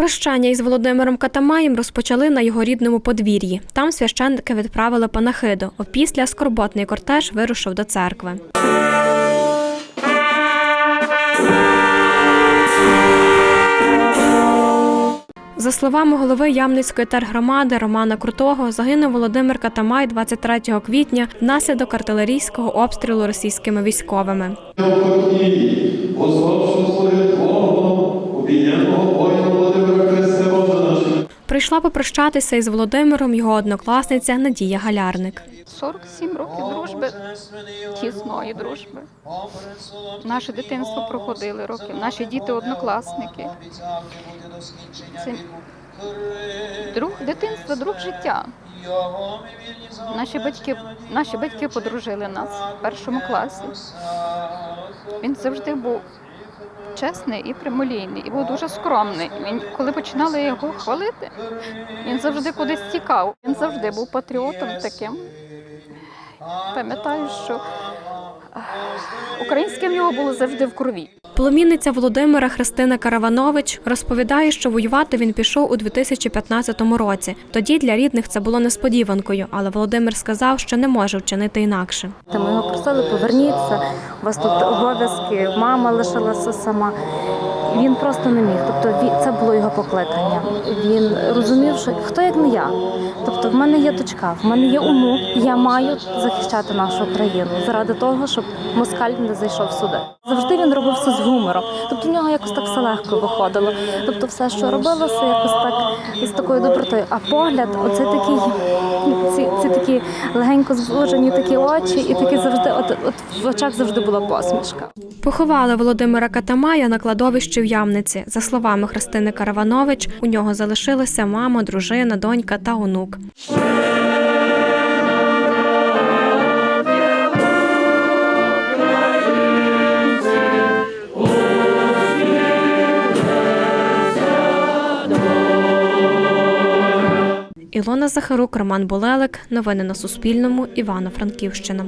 Прощання із Володимиром Катамаєм розпочали на його рідному подвір'ї. Там священники відправили панахиду. Опісля скорботний кортеж вирушив до церкви. За словами голови Ямницької тергромади Романа Крутого, загинув Володимир Катамай 23 квітня внаслідок артилерійського обстрілу російськими військовими. Прийшла попрощатися із Володимиром його однокласниця Надія Галярник. 47 років дружби, тісної дружби. Наше дитинство проходили роки, наші діти однокласники. Це друг дитинства, друг життя. Наші батьки, наші батьки подружили нас в першому класі. Він завжди був чесний і прямолінний, і був дуже скромний. Він, коли починали його хвалити, він завжди кудись тікав. Він завжди був патріотом таким. Пам'ятаю, що ах, українське в нього було завжди в крові. Племінниця Володимира Христина Караванович розповідає, що воювати він пішов у 2015 році. Тоді для рідних це було несподіванкою, але Володимир сказав, що не може вчинити інакше. Та Ми його просили, поверніться, вас тут обов'язки, мама лишилася сама. Він просто не міг. Тобто це було його покликання. Він розумів, що хто як не я. Тобто, в мене є дочка, в мене є онук, і я маю захищати нашу країну заради того, щоб москаль не зайшов сюди. Завжди він робив все з гумором. Тобто в нього якось так все легко виходило. Тобто, все, що робилося, якось так із такою добротою. А погляд, оце такий, ці, ці такі легенько звужені такі очі, і такі завжди, от, от в очах завжди була посмішка. Поховали Володимира Катамая на кладовищі в Ямниці. За словами Христини Караванович, у нього залишилися мама, дружина, донька та онук. Ілона Захарук, Роман Булелик. Новини на Суспільному. Івано-Франківщина.